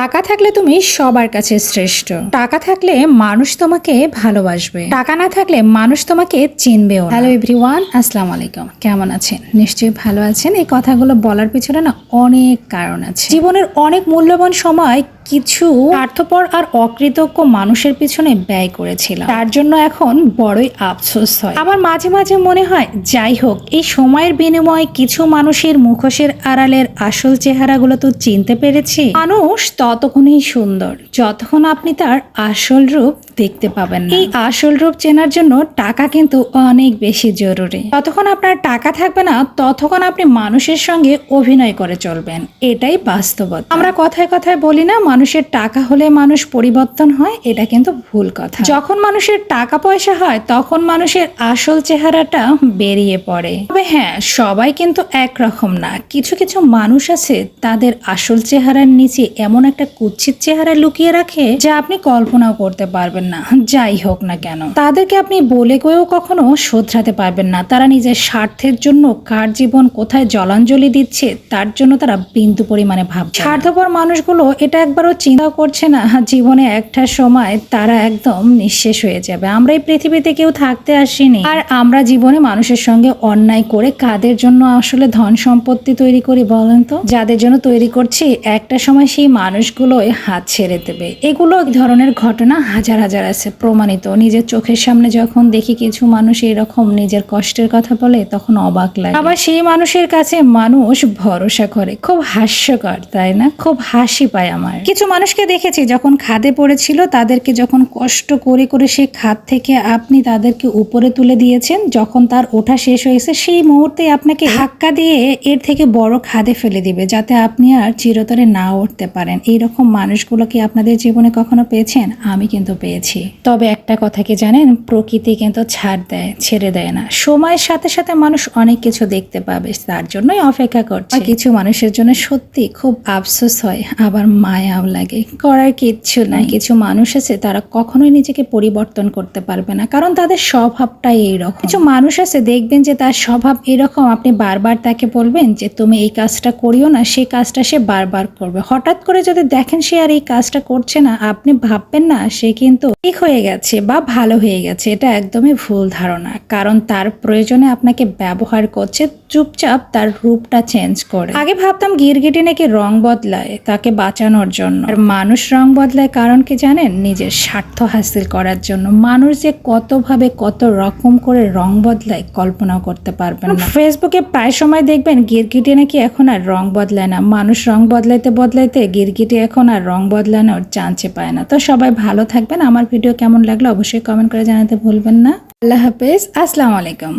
টাকা থাকলে তুমি সবার কাছে শ্রেষ্ঠ। টাকা থাকলে মানুষ তোমাকে ভালোবাসবে। টাকা না থাকলে মানুষ তোমাকে চিনবেও হ্যালো এভরিওয়ান আসসালামু আলাইকুম। কেমন আছেন? নিশ্চয়ই ভালো আছেন। এই কথাগুলো বলার পিছনে না অনেক কারণ আছে। জীবনের অনেক মূল্যবান সময় কিছু স্বার্থপর আর অকৃতজ্ঞ মানুষের পিছনে ব্যয় করেছিলাম। তার জন্য এখন বড়ই আফসোস হয়। আমার মাঝে মাঝে মনে হয়, যাই হোক, এই সময়ের বিনিময়ে কিছু মানুষের মুখোশের আড়ালের আসল চেহারাগুলো তো চিনতে পেরেছি। মানুষ ততক্ষণই সুন্দর, যতক্ষণ আপনি তার আসল রূপ দেখতে পাবেন এই আসল রূপ চেনার জন্য টাকা কিন্তু অনেক বেশি জরুরি। যতক্ষণ আপনার টাকা থাকবে না, ততক্ষণ আপনি মানুষের সঙ্গে অভিনয় করে চলবেন। এটাই বাস্তবতা। আমরা কথায় কথায় বলি না মানুষের টাকা হলে মানুষ পরিবর্তন হয়, এটা কিন্তু ভুল কথা। যখন মানুষের টাকা পয়সা হয়, তখন মানুষের আসল চেহারাটা বেরিয়ে পড়ে। তবে হ্যাঁ সবাই কিন্তু একরকম না। কিছু কিছু মানুষ আছে, তাদের আসল চেহারার নিচে এমন একটা কুচ্ছিত চেহারা লুকিয়ে রাখে, যা আপনি কল্পনাও করতে পারবেন না, যাই হোক না কেন। তাদেরকে আপনি বলে কয়েও কখনো শোধরাতে পারবেন না। তারা নিজের স্বার্থের জন্য কার জীবন কোথায় জলাঞ্জলি দিচ্ছে, তার জন্য তারা বিন্দু পরিমাণে ভাবছে না। স্বার্থপর মানুষগুলো এটা একবারও চিন্তা করছে না জীবনে একটা সময় তারা একদম নিঃশেষ হয়ে যাবে। আমরা এই পৃথিবীতে কেউ থাকতে আসিনি। আর আমরা জীবনে মানুষের সঙ্গে অন্যায় করে কাদের জন্য আসলে ধন সম্পত্তি তৈরি করি বলেন তো? যাদের জন্য তৈরি করছি, একটা সময় সেই মানুষগুলোই হাত ছেড়ে দেবে। এগুলো এক ধরনের ঘটনা হাজার হাজার আছে, প্রমাণিত। নিজের চোখের সামনে যখন দেখি কিছু মানুষ এরকম নিজের কষ্টের কথা বলে, তখন অবাক লাগে। আবার সেই মানুষের কাছে মানুষ ভরসা করে। খুব হাস্যকর, তাই না? খুব হাসি পায় আমার। কিছু মানুষকে দেখেছি যখন খাদে পড়েছিল, তাদেরকে যখন কষ্ট করে করে সেই খাদ থেকে আপনি তাদেরকে উপরে তুলে দিয়েছেন, যখন তার ওঠা শেষ হয়েছে, সেই মুহূর্তে আপনাকে ধাক্কা দিয়ে এর থেকে বড় খাদে ফেলে দিবে, যাতে আপনি আর চিরতরে না উঠতে পারেন। এইরকম মানুষগুলো কি আপনাদের জীবনে কখনো পেয়েছেন? আমি কিন্তু পেয়েছি। তবে একটা কথা কি জানেন? প্রকৃতি কিন্তু ছাড় দেয়, ছেড়ে দেয় না। সময়ের সাথে সাথে মানুষ অনেক কিছু দেখতে পাবে, তার জন্যই অপেক্ষা করছে। কিছু মানুষের জন্য সত্যি খুব আফসোস হয়, আবার মায়াও লাগে। করার কিচ্ছু নাই। কিছু মানুষ আছে তারা কখনোই নিজেকে পরিবর্তন করতে পারবে না। কারণ তাদের স্বভাবটাই এইরকম। কিছু মানুষ আছে দেখবেন যে তার স্বভাব এরকম আপনি বারবার তাকে বলবেন যে তুমি এই কাজটা করিও না সেই কাজটা সে বারবার করবে। হঠাৎ করে যদি দেখেন সে আর এই কাজটা করছে না আপনি ভাববেন না সে কিন্তু ঠিক হয়ে গেছে বা ভালো হয়ে গেছে। এটা একদমই ভুল ধারণা। কারণ তার প্রয়োজনে আপনাকে ব্যবহার করছে চুপচাপ তার রূপটা চেঞ্জ করে। আগে ভাবতাম গিরগিটি নাকি রং বদলায় তাকে বাঁচানোর জন্য। আর মানুষ রং বদলায় কারণ কি জানেন? নিজের স্বার্থ হাসিল করার জন্য। মানুষ যে কতভাবে কত রকম করে রং বদলায় কল্পনাও করতে পারবেন না। ফেসবুকে প্রায় সময় দেখবেন গিরগিটি নাকি এখন আর রং বদলায় না। মানুষ রং বদলাইতে বদলাইতে গিরগিটি এখন আর রং বদলানোর চান্সে পায় না। তো সবাই ভালো থাকবেন। আমার ভিডিও কেমন লাগল অবশ্যই কমেন্ট করে জানাতে ভুলবেন না। আল্লাহ হাফেজ। আসসালামু আলাইকুম।